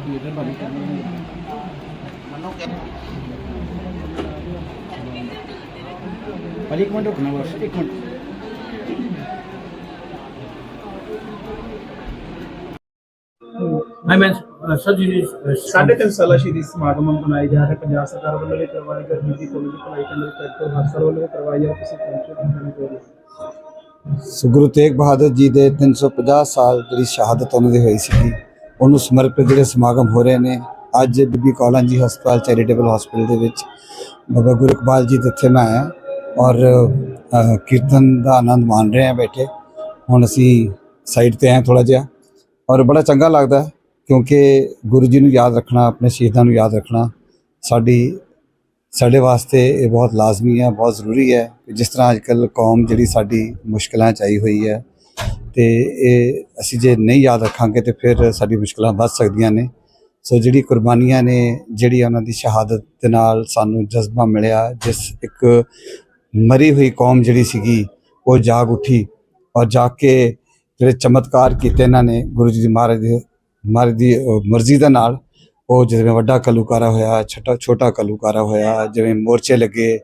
Biarkan balik kamu. Manok ya. Balik manok kenapa? Sedikit manok. ਮੈਂ ਮੈਂ sir ji ਸਾਡੇ ਤਿੰਨ ਸਾਲਾ ਸ਼ਹੀਦੀ ਸਮਾਗਮ ਮਨਾਏ ਜਾ ਰਹੇ ਪੰਜਾਬ ਸਰਕਾਰ ਵੱਲੋਂ ਵੀ ਕਰਵਾਏ ਗਏ ਜੀ ਕੋਲ ਦੀ ਪੜਾਈ ਕੇਂਦਰ ਤੱਕ ਹਰ ਸਾਲ ਵੱਲੋਂ ਕਰਵਾਈ ਜਾ ਤੁਸੀਂ ਪਹੁੰਚੋ ਗੁਰੂ ਤੇਗ ਬਹਾਦਰ ਜੀ ਦੇ 350 ਸਾਲ ਜਿਹੜੀ ਸ਼ਹਾਦਤ ਉਹਨਾਂ ਦੀ ਹੋਈ ਸੀ ਉਹਨੂੰ ਸਮਰਪਿਤ ਜਿਹੜੇ ਸਮਾਗਮ ਹੋ ਰਹੇ ਨੇ, ਅੱਜ ਬੀਬੀ ਕੌਲਾਂ ਜੀ ਹਸਪਤਾਲ ਚੈਰੀਟੇਬਲ ਹਸਪੀਟਲ ਦੇ ਵਿੱਚ ਬਾਬਾ ਗੁਰੂ ਇਕਬਾਲ ਜੀ ਦੇ ਇੱਥੇ ਮੈਂ ਆਇਆ ਔਰ ਕੀਰਤਨ ਦਾ ਆਨੰਦ ਮਾਣ ਰਹੇ ਹਾਂ ਬੈਠੇ। ਹੁਣ ਅਸੀਂ ਸਾਈਡ ਤੇ ਆਏ ਥੋੜਾ ਜਿਹਾ ਔਰ ਬੜਾ ਚੰਗਾ ਲੱਗਦਾ ਕਿਉਂਕਿ ਗੁਰੂ ਜੀ ਨੂੰ ਯਾਦ ਰੱਖਣਾ, ਆਪਣੇ ਸ਼ਹੀਦਾਂ ਨੂੰ ਯਾਦ ਰੱਖਣਾ ਸਾਡੀ, ਸਾਡੇ ਵਾਸਤੇ ਇਹ ਬਹੁਤ ਲਾਜ਼ਮੀ ਹੈ, ਬਹੁਤ ਜ਼ਰੂਰੀ ਹੈ ਜਿਸ ਤਰ੍ਹਾਂ ਅੱਜਕੱਲ ਕੌਮ ਜਿਹੜੀ ਸਾਡੀ ਮੁਸ਼ਕਲਾਂ ਚ ਆਈ ਹੋਈ ਹੈ ਤੇ ਇਹ ਅਸੀਂ ਜੇ ਨਹੀਂ ਯਾਦ ਰੱਖਾਂਗੇ ਤੇ ਫਿਰ ਸਾਡੀ ਮੁਸ਼ਕਲਾਂ ਵੱਧ ਸਕਦੀਆਂ ਨੇ। ਸੋ ਜਿਹੜੀ ਕੁਰਬਾਨੀਆਂ ਨੇ, ਜਿਹੜੀ ਉਹਨਾਂ ਦੀ ਸ਼ਹਾਦਤ ਦੇ ਨਾਲ ਸਾਨੂੰ ਜਜ਼ਬਾ ਮਿਲਿਆ, ਜਿਸ ਇੱਕ ਮਰੀ ਹੋਈ ਕੌਮ ਜਿਹੜੀ ਸੀਗੀ, ਉਹ ਜਾਗ ਉੱਠੀ ਔਰ ਜਾਗ ਕੇ ਜਿਹੜੇ ਚਮਤਕਾਰ ਕੀਤੇ ਇਹਨਾਂ ਨੇ ਗੁਰੂ ਜੀ ਦੀ ਮਹਾਰਾਜ ਦੇ, ਮਹਾਰਾਜ ਦੀ ਮਰਜ਼ੀ ਦੇ ਨਾਲ, ਉਹ ਜਿਵੇਂ ਵੱਡਾ ਕਲੂਕਾਰਾ ਹੋਇਆ, ਛੋਟਾ ਛੋਟਾ ਕਲੂਕਾਰਾ ਹੋਇਆ, ਜਿਵੇਂ ਮੋਰਚੇ ਲੱਗੇ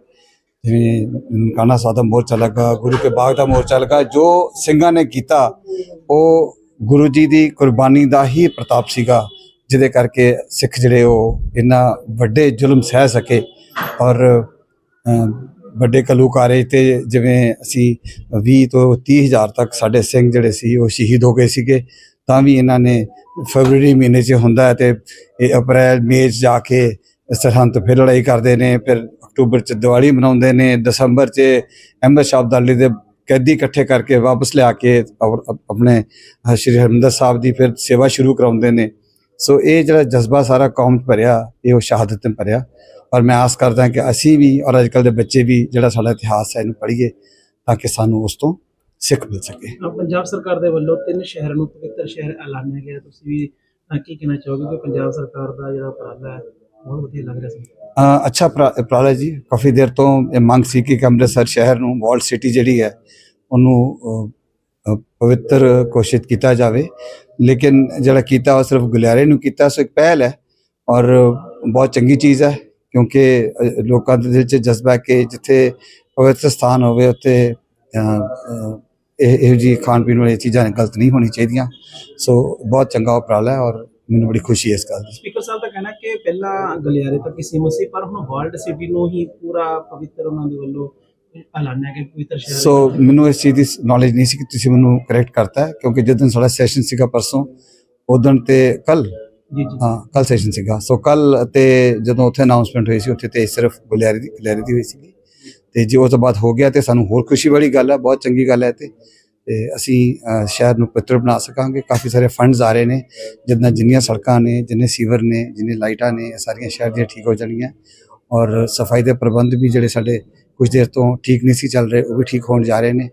ਜਿਵੇਂ ਨਨਕਾਣਾ ਸਾਹਿਬ ਦਾ ਮੋਰਚਾ ਲੱਗਾ, ਗੁਰੂ ਕੇ ਬਾਗ ਦਾ ਮੋਰਚਾ ਲੱਗਾ, ਜੋ ਸਿੰਘਾਂ ਨੇ ਕੀਤਾ, ਉਹ ਗੁਰੂ ਜੀ ਦੀ ਕੁਰਬਾਨੀ ਦਾ ਹੀ ਪ੍ਰਤਾਪ ਸੀਗਾ, ਜਿਹਦੇ ਕਰਕੇ ਸਿੱਖ ਜਿਹੜੇ ਉਹ ਇੰਨਾ ਵੱਡੇ ਜ਼ੁਲਮ ਸਹਿ ਸਕੇ ਔਰ ਵੱਡੇ ਕਲੂਕਾਰੇ ਤੇ ਜਿਵੇਂ ਅਸੀਂ 20 ਤੋਂ 30 ਹਜ਼ਾਰ ਤੱਕ ਸਾਡੇ ਸਿੰਘ ਜਿਹੜੇ ਸੀ, ਉਹ ਸ਼ਹੀਦ ਹੋ ਗਏ ਸੀਗੇ, ਤਾਂ ਵੀ ਇਹਨਾਂ ਨੇ ਫਰਵਰੀ ਮਹੀਨੇ 'ਚ ਹੁੰਦਾ ਹੈ ਤੇ ਇਹ ਅਪ੍ਰੈਲ, ਮਈ 'ਚ ਜਾ ਕੇ ਸਰਹੰਦ ਫਿਰ ਲੜਾਈ ਕਰਦੇ ਨੇ, ਫਿਰ ਅਕਤੂਬਰ 'ਚ ਦੀਵਾਲੀ ਮਨਾਉਂਦੇ ਨੇ, ਦਸੰਬਰ 'ਚ ਅਹਿਮਦ ਸ਼ਾਹ ਅਬਦਾਲੀ ਦੇ ਕੈਦੀ ਇਕੱਠੇ ਕਰਕੇ ਵਾਪਸ ਲਿਆ ਕੇ ਆਪਣੇ ਸ਼੍ਰੀ ਹਰਿਮੰਦਰ ਸਾਹਿਬ ਦੀ ਫਿਰ ਸੇਵਾ ਸ਼ੁਰੂ ਕਰਾਉਂਦੇ ਨੇ। ਸੋ ਇਹ ਜਿਹੜਾ ਜਜ਼ਬਾ ਸਾਰਾ ਕੌਮ 'ਚ ਭਰਿਆ, ਇਹ ਉਹ ਸ਼ਹਾਦਤ ਨੇ ਭਰਿਆ। ਔਰ ਮੈਂ ਆਸ ਕਰਦਾ ਕਿ ਅਸੀਂ ਵੀ ਔਰ ਅੱਜਕੱਲ ਦੇ ਬੱਚੇ ਵੀ ਜਿਹੜਾ ਸਾਡਾ ਇਤਿਹਾਸ ਹੈ ਇਹਨੂੰ ਪੜ੍ਹੀਏ ਤਾਂ ਕਿ ਸਾਨੂੰ ਉਸ ਤੋਂ ਸਿੱਖ ਮਿਲ ਸਕੇ। ਪੰਜਾਬ ਸਰਕਾਰ ਦੇ ਵੱਲੋਂ ਤਿੰਨ ਸ਼ਹਿਰਾਂ ਨੂੰ ਪਵਿੱਤਰ ਸ਼ਹਿਰ ਐਲਾਨਿਆ ਗਿਆ। ਤੁਸੀਂ ਵੀ ਕੀ ਕਹਿਣਾ ਚਾਹੋਗੇ ਕਿ ਪੰਜਾਬ ਸਰਕਾਰ ਦਾ ਜਿਹੜਾ ਉਪਰਾਲਾ ਹੈ ਬਹੁਤ ਵਧੀਆ ਲੱਗ ਰਿਹਾ ਸੀ? ਅੱਛਾ ਉਪਰਾ- ਉਪਰਾਲਾ ਜੀ ਕਾਫੀ ਦੇਰ ਤੋਂ ਇਹ ਮੰਗ ਸੀ ਕਿ ਅੰਮ੍ਰਿਤਸਰ ਸ਼ਹਿਰ ਨੂੰ ਵਾਲ ਸਿਟੀ ਜਿਹੜੀ ਹੈ ਉਹਨੂੰ ਪਵਿੱਤਰ ਘੋਸ਼ਿਤ ਕੀਤਾ ਜਾਵੇ। ਲੇਕਿਨ ਜਿਹੜਾ ਕੀਤਾ ਉਹ ਸਿਰਫ ਗੁਲਿਆਰੇ ਨੂੰ ਕੀਤਾ ਸੋ ਇੱਕ ਪਹਿਲ ਹੈ ਔਰ ਬਹੁਤ ਚੰਗੀ ਚੀਜ਼ ਹੈ ਕਿਉਂਕਿ ਲੋਕਾਂ ਦੇ ਦਿਲ 'ਚ ਜਜ਼ਬਾ ਹੈ ਕਿ ਜਿੱਥੇ ਪਵਿੱਤਰ ਸਥਾਨ ਹੋਵੇ ਉੱਥੇ ਅ, ਇਹ ਇਹੋ ਜੀ ਖਾਣ ਪੀਣ ਵਾਲੀਆਂ ਚੀਜ਼ਾਂ ਗਲਤ ਨਹੀਂ ਹੋਣੀ ਚਾਹੀਦੀਆਂ। ਸੋ ਬਹੁਤ ਚੰਗਾ ਉਪਰਾਲਾ ਹੈ ਔਰ ਮੈਨੂੰ ਬੜੀ ਖੁਸ਼ੀ ਹੈ ਇਸ ਗੱਲ ਦੀ। ਸਪੀਕਰ ਸਾਹਿਬ ਦਾ ਕਹਿਣਾ ਕਿ ਪਹਿਲਾਂ ਗਲਿਆਰੇ ਤੱਕ ਹੀ ਸੀਮਤ ਸੀ ਪਰ ਹੁਣ ਵਰਲਡ ਸਿਟੀ ਨੂੰ ਹੀ ਪੂਰਾ ਪਵਿੱਤਰ ਉਹਨਾਂ ਦੇ ਵੱਲੋਂ ਐਲਾਨਿਆ ਗਿਆ ਪਵਿੱਤਰ ਸ਼ਹਿਰ ਸੋ ਮੈਨੂੰ ਇਸ ਚੀਜ਼ ਦੀ ਨੌਲੇਜ ਨਹੀਂ ਸੀ ਕਿ ਤੁਸੀਂ ਮੈਨੂੰ ਕਰੈਕਟ ਕਰਤਾ ਕਿਉਂਕਿ ਜਦੋਂ ਸਾਡਾ ਸੈਸ਼ਨ ਸੀਗਾ ਪਰਸੋਂ ਉਦੋਂ ਤੇ ਕੱਲ ਜੀ ਜੀ। ਹਾਂ ਕੱਲ ਸੈਸ਼ਨ ਸੀਗਾ। ਸੋ ਕੱਲ ਤੇ ਜਦੋਂ ਉੱਥੇ ਅਨਾਉਂਸਮੈਂਟ ਹੋਈ ਸੀ ਉੱਥੇ ਤੇ ਸਿਰਫ ਗੁਲਿਆਰੀ ਦੀ ਗੁਲਿਆਰੀ ਦੀ ਹੋਈ ਸੀ ਤੇ ਜੇ ਉਸ ਤੋਂ ਬਾਅਦ ਹੋ ਗਿਆ ਤੇ ਸਾਨੂੰ ਹੋਰ ਖੁਸ਼ੀ ਵਾਲੀ ਗੱਲ ਹੈ ਬਹੁਤ ਚੰਗੀ ਗੱਲ ਹੈ ਤੇ। ਤੇ ਅਸੀਂ ਸ਼ਹਿਰ ਨੂੰ ਪਵਿੱਤਰ ਬਣਾ ਸਕਾਂਗੇ। ਕਾਫੀ ਸਾਰੇ ਫੰਡਸ ਆ ਰਹੇ ਨੇ ਜਿੰਨਾ ਜਿੰਨੀਆਂ ਸੜਕਾਂ ਨੇ, ਜਿੰਨੇ ਸੀਵਰ ਨੇ, ਜਿੰਨੇ ਲਾਈਟਾਂ ਨੇ, ਇਹ ਸਾਰੀਆਂ ਸ਼ਹਿਰ ਦੀਆਂ ਠੀਕ ਹੋ ਜਾਣਗੀਆਂ। ਔਰ ਸਫ਼ਾਈ ਦੇ ਪ੍ਰਬੰਧ ਵੀ ਜਿਹੜੇ ਸਾਡੇ ਕੁਝ ਦੇਰ ਤੋਂ ਠੀਕ ਨਹੀਂ ਸੀ ਚੱਲ ਰਹੇ, ਉਹ ਵੀ ਠੀਕ ਹੋਣ ਜਾ ਰਹੇ ਨੇ।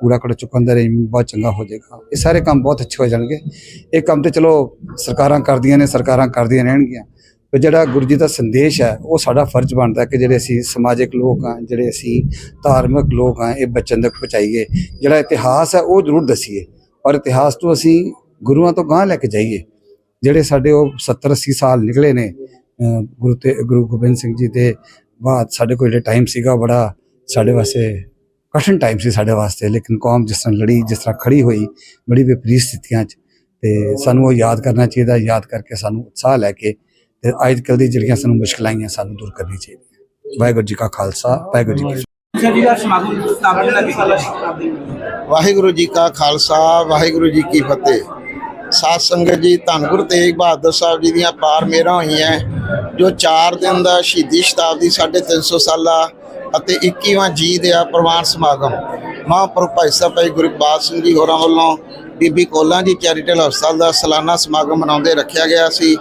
ਕੂੜਾ ਕੜਾ ਚੁੱਕਣ ਦਾ ਅਰੇਂਜਮੈਂਟ ਬਹੁਤ ਚੰਗਾ ਹੋ ਜਾਏਗਾ। ਇਹ ਸਾਰੇ ਕੰਮ ਬਹੁਤ ਅੱਛੇ ਹੋ ਜਾਣਗੇ। ਇਹ ਕੰਮ ਤੇ ਚਲੋ ਸਰਕਾਰਾਂ ਕਰਦੀਆਂ ਨੇ, ਸਰਕਾਰਾਂ ਕਰਦੀਆਂ ਰਹਿਣਗੀਆਂ। ਪਰ ਜਿਹੜਾ ਗੁਰੂ ਜੀ ਦਾ ਸੰਦੇਸ਼ ਹੈ, ਉਹ ਸਾਡਾ ਫਰਜ਼ ਬਣਦਾ ਕਿ ਜਿਹੜੇ ਅਸੀਂ ਸਮਾਜਿਕ ਲੋਕ ਹਾਂ, ਜਿਹੜੇ ਅਸੀਂ ਧਾਰਮਿਕ ਲੋਕ ਹਾਂ, ਇਹ ਬੱਚਨ ਤੱਕ ਪਹੁੰਚਾਈਏ। ਜਿਹੜਾ ਇਤਿਹਾਸ ਹੈ, ਉਹ ਜ਼ਰੂਰ ਦਸੀਏ। ਪਰ ਇਤਿਹਾਸ ਤੋਂ ਅਸੀਂ ਗੁਰੂਆਂ ਤੋਂ ਗਾਂਹ ਲੈ ਕੇ ਜਾਈਏ। ਜਿਹੜੇ ਸਾਡੇ ਉਹ 70 80 ਸਾਲ ਨਿਕਲੇ ਨੇ ਗੁਰੂ ਤੇ, ਗੁਰੂ ਗੋਬਿੰਦ ਸਿੰਘ ਜੀ ਦੇ ਬਾਅਦ ਸਾਡੇ ਕੋਲ ਜਿਹੜਾ ਟਾਈਮ ਸੀਗਾ ਬੜਾ ਸਾਡੇ ਵਾਸਤੇ ਕਠਿਨ ਟਾਈਮ ਸੀ ਸਾਡੇ ਵਾਸਤੇ। ਲੇਕਿਨ ਕੌਮ ਜਿਸ ਤਰ੍ਹਾਂ ਲੜੀ, ਜਿਸ ਤਰ੍ਹਾਂ ਖੜੀ ਹੋਈ, ਬੜੀ ਵਿਪਰੀਤ ਸਥਿਤੀਆਂ 'ਚ। ਤੇ ਸਾਨੂੰ ਉਹ ਯਾਦ ਕਰਨਾ ਚਾਹੀਦਾ, ਯਾਦ ਕਰਕੇ ਸਾਨੂੰ ਉਤਸ਼ਾਹ ਲੈ ਕੇ ਤੇ ਅੱਜ ਕੱਲ੍ਹ ਦੀ ਜਿਹੜੀਆਂ ਸਾਨੂੰ ਮੁਸ਼ਕਲਾਂ ਆਈਆਂ ਸਾਨੂੰ ਦੂਰ ਕਰਨੀ ਚਾਹੀਦੀ ਵਾਹਿਗੁਰੂ ਜੀ ਕਾ ਖਾਲਸਾ ਵਾਹਿਗੁਰੂ ਜੀ ਵਾਹਿਗੁਰੂ ਜੀ ਕਾ ਖਾਲਸਾ ਵਾਹਿਗੁਰੂ ਜੀ ਕੀ ਫਤਿਹ। ਸਾਧ ਸੰਗਤ ਜੀ ਧੰਨ ਗੁਰੂ ਤੇਗ ਬਹਾਦਰ ਸਾਹਿਬ ਜੀ ਦੀਆਂ ਪਾਰ ਮੇਰਾਂ ਹੋਈਆਂ ਜੋ 4 ਦਿਨ ਦਾ ਸ਼ਹੀਦੀ ਸ਼ਤਾਬਦੀ 350 ਸਾਲਾ ਅਤੇ 21ਵਾਂ ਜੀ ਦੇ ਆ ਪ੍ਰਵਾਨ ਸਮਾਗਮ। ਮਹਾਂਪੁਰਖ ਭਾਈ ਸਾਹਿਬ ਭਾਈ ਗੁਰੂ ਇਕਬਾਲ ਸਿੰਘ ਜੀ ਹੋਰਾਂ ਵੱਲੋਂ ਬੀਬੀ ਕੋਲਾਂ ਜੀ ਚੈਰੀਟੇਬਲ ਹਸਪਤਾਲ ਦਾ ਸਾਲਾਨਾ ਸਮਾਗਮ ਮਨਾਉਂਦੇ ਰੱਖਿਆ ਗਿਆ ਸੀ।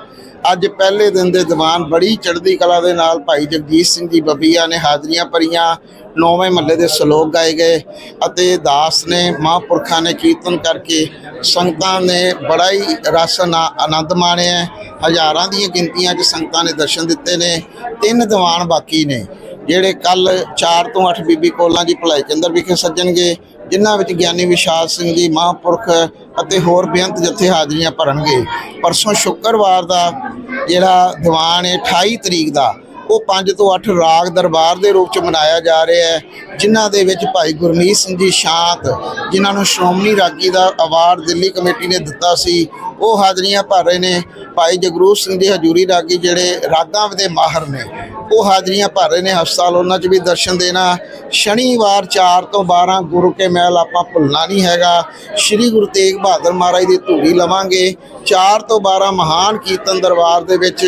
ਅੱਜ ਪਹਿਲੇ ਦਿਨ ਦੇ ਦੀਵਾਨ ਬੜੀ ਚੜ੍ਹਦੀ ਕਲਾ ਦੇ ਨਾਲ ਭਾਈ ਜਗਜੀਤ ਸਿੰਘ ਜੀ ਬੱਬੀਆ ਨੇ ਹਾਜ਼ਰੀਆਂ ਭਰੀਆਂ। ਨੌਵੇਂ ਮਹੱਲੇ ਦੇ ਸ਼ਲੋਕ ਗਾਏ ਗਏ ਅਤੇ ਦਾਸ ਨੇ, ਮਹਾਂਪੁਰਖਾਂ ਨੇ ਕੀਰਤਨ ਕਰਕੇ ਸੰਗਤਾਂ ਨੇ ਬੜਾ ਹੀ ਰਸ ਆਨਾ- ਆਨੰਦ ਮਾਣਿਆ ਹਜ਼ਾਰਾਂ ਦੀਆਂ ਗਿਣਤੀਆਂ 'ਚ ਸੰਗਤਾਂ ਨੇ ਦਰਸ਼ਨ ਦਿੱਤੇ ਨੇ। ਤਿੰਨ ਦੀਵਾਨ ਬਾਕੀ ਨੇ, ਜਿਹੜੇ ਕੱਲ 4 ਤੋਂ 8 ਬੀਬੀ ਕੋਲਾਂ ਦੀ ਭਲਾਈ ਕੇਂਦਰ ਵਿਖੇ ਸੱਜਣਗੇ। ਜਿਨ੍ਹਾਂ ਵਿੱਚ ਗਿਆਨੀ ਵਿਸ਼ਾਲ ਸਿੰਘ ਜੀ, ਮਹਾਂਪੁਰਖ ਅਤੇ ਹੋਰ ਬੇਅੰਤ ਜਥੇ ਹਾਜ਼ਰੀਆਂ ਭਰਨਗੇ। ਪਰਸੋਂ ਸ਼ੁੱਕਰਵਾਰ ਦਾ ਜਿਹੜਾ ਦੀਵਾਨ ਹੈ 28 ਤਰੀਕ ਦਾ ਉਹ 5 ਤੋਂ 8 ਰਾਗ ਦਰਬਾਰ ਦੇ ਰੂਪ ਚ ਮਨਾਇਆ ਜਾ ਰਿਹਾ ਹੈ, ਜਿਨ੍ਹਾਂ ਦੇ ਵਿੱਚ ਭਾਈ ਗੁਰਮੀਤ ਸਿੰਘ ਜੀ ਸ਼ਾਂਤ, ਜਿਨ੍ਹਾਂ ਨੂੰ ਸ਼੍ਰੋਮਣੀ ਰਾਗੀ ਦਾ ਅਵਾਰਡ ਦਿੱਲੀ ਕਮੇਟੀ ਨੇ ਦਿੱਤਾ ਸੀ, ਉਹ ਹਾਜ਼ਰੀਆਂ ਭਰ ਰਹੇ ਨੇ। ਭਾਈ ਜਗਰੂਪ ਸਿੰਘ ਜੀ ਹਜੂਰੀ ਰਾਗੀ ਜਿਹੜੇ ਰਾਗਾਂ ਦੇ ਮਾਹਰ ਨੇ, ਉਹ ਹਾਜ਼ਰੀਆਂ ਭਰ ਰਹੇ ਨੇ। ਹਸਪਤਾਲ ਉਹਨਾਂ 'ਚ ਵੀ ਦਰਸ਼ਨ ਦੇਣਾ। ਸ਼ਨੀਵਾਰ 4 ਤੋਂ 12 ਗੁਰੂ ਕੇ ਮਹਿਲ ਆਪਾਂ ਭੁੱਲਣਾ ਨਹੀਂ ਹੈਗਾ। ਸ੍ਰੀ ਗੁਰੂ ਤੇਗ ਬਹਾਦਰ ਮਹਾਰਾਜ ਦੀ ਧੂੜੀ ਲਵਾਂਗੇ। 4 ਤੋਂ 12 ਮਹਾਨ ਕੀਰਤਨ ਦਰਬਾਰ ਦੇ ਵਿੱਚ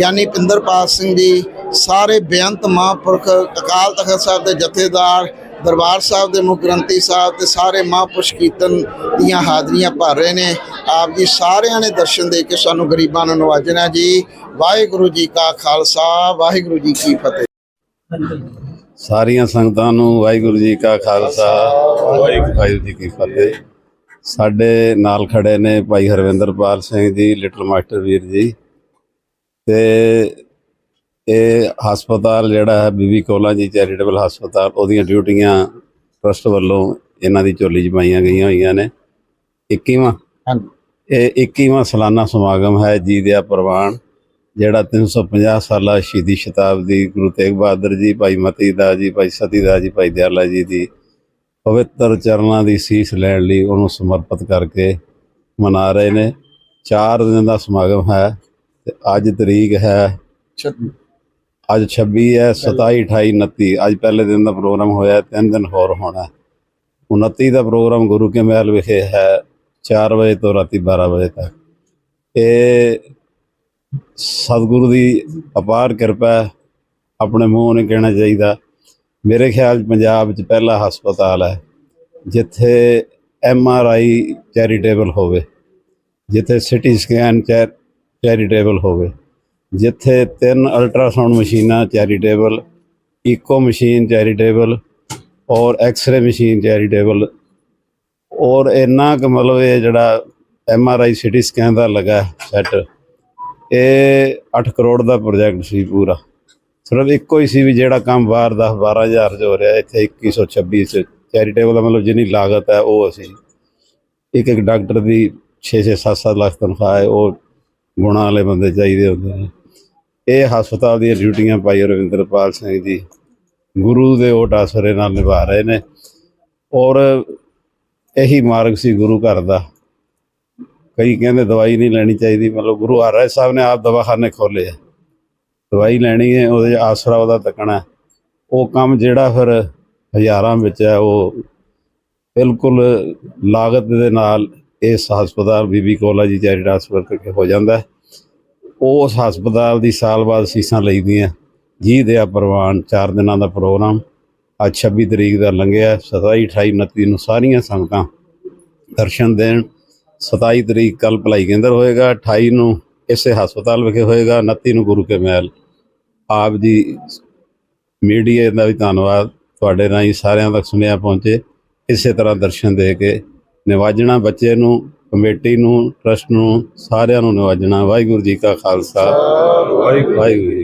ਗਿਆਨੀ ਪਿੰਦਰਪਾਲ ਸਿੰਘ ਜੀ, ਸਾਰੇ ਬੇਅੰਤ ਮਹਾਂਪੁਰਖ ਅਕਾਲ ਤਖਤ ਸਾਹਿਬ ਦੇ ਜਥੇਦਾਰ, ਦਰਬਾਰ ਸਾਹਿਬ ਦੇ ਮੁੱਖ ਗ੍ਰੰਥੀ ਸਾਹਿਬ ਤੇ ਸਾਰੇ ਮਹਾਂਪੁਰਸ਼ ਕੀਰਤਨ ਦੀਆਂ ਹਾਜ਼ਰੀਆਂ ਭਰ ਰਹੇ ਨੇ। ਆਪ ਜੀ ਸਾਰਿਆਂ ਨੇ ਦਰਸ਼ਨ ਦੇ ਕੇ ਸਾਨੂੰ ਗਰੀਬਾਂ ਨੂੰ ਨਵਾਜਣਾ ਜੀ। ਵਾਹਿਗੁਰੂ ਜੀ ਕਾ ਖਾਲਸਾ, ਵਾਹਿਗੁਰੂ ਜੀ ਕੀ ਫਤਿਹ। ਸਾਰੀਆਂ ਸੰਗਤਾਂ ਨੂੰ ਵਾਹਿਗੁਰੂ ਜੀ ਕਾ ਖਾਲਸਾ, ਵਾਹਿਗੁਰੂ ਜੀ ਕੀ ਫਤਿਹ। ਸਾਡੇ ਨਾਲ ਖੜੇ ਨੇ ਭਾਈ ਹਰਵਿੰਦਰਪਾਲ ਸਿੰਘ ਜੀ, ਲਿਟਲ ਮਾਸਟਰ ਵੀਰ ਜੀ। ਤੇ ਇਹ ਹਸਪਤਾਲ ਜਿਹੜਾ ਹੈ ਬੀਬੀ ਕੋਲਾ ਜੀ ਚੈਰੀਟੇਬਲ ਹਸਪਤਾਲ ਉਹਦੀਆਂ ਡਿਊਟੀਆਂ ਟਰਸਟ ਵੱਲੋਂ ਇਹਨਾਂ ਦੀ ਝੋਲੀ 'ਚ ਪਾਈਆਂ ਗਈਆਂ ਹੋਈਆਂ ਨੇ। 21ਵਾਂ ਇਹ 21ਵਾਂ ਸਾਲਾਨਾ ਸਮਾਗਮ ਹੈ ਜੀ ਦਿਆ ਪ੍ਰਵਾਨ ਜਿਹੜਾ 350 ਸਾਲਾ ਸ਼ਹੀਦੀ ਸ਼ਤਾਬਦੀ ਗੁਰੂ ਤੇਗ ਬਹਾਦਰ ਜੀ ਭਾਈ ਮਤੀ ਦਾ ਜੀ ਭਾਈ ਸਤੀ ਦਾ ਜੀ ਭਾਈ ਦਿਆਲਾ ਜੀ ਦੀ ਪਵਿੱਤਰ ਚਰਨਾਂ ਦੀ ਸੀਸ ਲੈਣ ਲਈ ਉਹਨੂੰ ਸਮਰਪਿਤ ਕਰਕੇ ਮਨਾ ਰਹੇ ਨੇ। 4 ਦਿਨ ਦਾ ਸਮਾਗਮ ਹੈ। ਤੇ ਅੱਜ ਤਰੀਕ ਹੈ ਅੱਜ 26 ਹੈ 27 28 29 ਅੱਜ ਪਹਿਲੇ ਦਿਨ ਦਾ ਪ੍ਰੋਗਰਾਮ ਹੋਇਆ ਤਿੰਨ ਦਿਨ ਹੋਰ ਹੋਣਾ। 29 ਦਾ ਪ੍ਰੋਗਰਾਮ ਗੁਰੂ ਕੇ ਮਹਿਲ ਵਿਖੇ ਹੈ 4 ਵਜੇ ਤੋਂ ਰਾਤੀ 12 ਵਜੇ ਤੱਕ। ਇਹ ਸਤਿਗੁਰੂ ਦੀ ਅਪਾਰ ਕਿਰਪਾ ਆਪਣੇ ਮੂੰਹ ਨਹੀਂ ਕਹਿਣਾ ਚਾਹੀਦਾ। ਮੇਰੇ ਖਿਆਲ 'ਚ ਪੰਜਾਬ 'ਚ ਪਹਿਲਾ ਹਸਪਤਾਲ ਹੈ ਜਿੱਥੇ ਐਮ ਆਰ ਆਈ ਚੈਰੀਟੇਬਲ ਹੋਵੇ ਜਿੱਥੇ ਸਿਟੀ ਸਕੈਨ ਚੈਰੀਟੇਬਲ ਹੋਵੇ। ਜਿੱਥੇ ਤਿੰਨ ਅਲਟਰਾਸਾਊਂਡ ਮਸ਼ੀਨਾਂ ਚੈਰੀਟੇਬਲ ਇਕੋ ਮਸ਼ੀਨ ਚੈਰੀਟੇਬਲ ਔਰ ਐਕਸ-ਰੇ ਮਸ਼ੀਨ ਚੈਰੀਟੇਬਲ। ਔਰ ਇੰਨਾ ਕੁ ਮਤਲਬ ਇਹ ਜਿਹੜਾ M R I CT scan ਦਾ ਲੱਗਾ ਸੈੱਟ ਇਹ 8 ਕਰੋੜ ਦਾ ਪ੍ਰੋਜੈਕਟ ਸੀ ਪੂਰਾ। ਸਿਰਫ ਇੱਕੋ ਹੀ ਸੀ ਵੀ ਜਿਹੜਾ ਕੰਮ ਬਾਹਰ 10 12000 ਚ ਹੋ ਰਿਹਾ, ਇੱਥੇ 2126 ਚ ਚੈਰੀਟੇਬਲ ਦਾ ਮਤਲਬ ਜਿੰਨੀ ਲਾਗਤ ਹੈ ਉਹ ਅਸੀਂ ਇੱਕ ਇੱਕ ਡਾਕਟਰ ਦੀ 6-6 7-7 ਲੱਖ ਤਨਖਾਹ ਹੈ, ਉਹ ਗੁਣਾ ਵਾਲੇ ਬੰਦੇ ਚਾਹੀਦੇ ਹੁੰਦੇ ਨੇ। ਇਹ ਹਸਪਤਾਲ ਦੀਆਂ ਡਿਊਟੀਆਂ ਭਾਈ ਰਵਿੰਦਰਪਾਲ ਸਿੰਘ ਜੀ ਗੁਰੂ ਦੇ ਓਟ ਆਸਰੇ ਨਾਲ ਨਿਭਾ ਰਹੇ ਨੇ ਔਰ ਇਹੀ ਮਾਰਗ ਸੀ ਗੁਰੂ ਘਰ ਦਾ। ਕਈ ਕਹਿੰਦੇ ਦਵਾਈ ਨਹੀਂ ਲੈਣੀ ਚਾਹੀਦੀ, ਮਤਲਬ ਗੁਰੂ ਹਰਿ ਸਾਹਿਬ ਨੇ ਆਪ ਦਵਾਖਾਨੇ ਖੋਲੇ ਆ। ਦਵਾਈ ਲੈਣੀ ਹੈ, ਉਹਦੇ 'ਚ ਆਸਰਾ ਉਹਦਾ ਤੱਕਣਾ। ਉਹ ਕੰਮ ਜਿਹੜਾ ਫਿਰ ਹਜ਼ਾਰਾਂ ਵਿੱਚ ਹੈ, ਉਹ ਬਿਲਕੁਲ ਲਾਗਤ ਦੇ ਨਾਲ ਇਸ ਹਸਪਤਾਲ ਬੀਬੀ ਕੋਲਾ ਜੀ ਚੈਰੀਟੇਬਲ ਹਸਪਤਾਲ ਕਰਕੇ ਹੋ ਜਾਂਦਾ ਉਸ ਹਸਪਤਾਲ ਦੀ ਸਾਲ ਬਾਅਦ ਸੀਸਾਂ ਲਈਦੀਆਂ। ਜੀ ਦੇ ਪ੍ਰਵਾਨ 4 ਦਿਨਾਂ ਦਾ ਪ੍ਰੋਗਰਾਮ। ਅੱਜ 26 ਤਰੀਕ ਦਾ ਲੰਘਿਆ 27 28 29 ਨੂੰ ਸਾਰੀਆਂ ਸੰਗਤਾਂ ਦਰਸ਼ਨ ਦੇਣ। 27 ਤਰੀਕ ਕੱਲ ਭਲਾਈ ਕੇਂਦਰ ਹੋਏਗਾ। 28 ਨੂੰ ਇਸੇ ਹਸਪਤਾਲ ਵਿਖੇ ਹੋਏਗਾ। 29 ਨੂੰ ਗੁਰੂ ਕੇ ਮਹਿਲ। ਆਪ ਜੀ, ਮੀਡੀਆ ਦਾ ਵੀ ਧੰਨਵਾਦ। ਤੁਹਾਡੇ ਰਾਹੀਂ ਸਾਰਿਆਂ ਤੱਕ ਸੁਨੇਹਾ ਪਹੁੰਚੇ। ਇਸੇ ਤਰ੍ਹਾਂ ਦਰਸ਼ਨ ਦੇ ਕੇ ਨਿਵਾਜਣਾ ਬੱਚੇ ਨੂੰ ਕਮੇਟੀ ਨੂੰ ਟਰਸਟ ਨੂੰ ਸਾਰਿਆਂ ਨੂੰ ਨਿਵਾਜਣਾ। ਵਾਹਿਗੁਰੂ ਜੀ ਕਾ ਖਾਲਸਾ। ਵਾਹਿਗੁਰੂ ਜੀ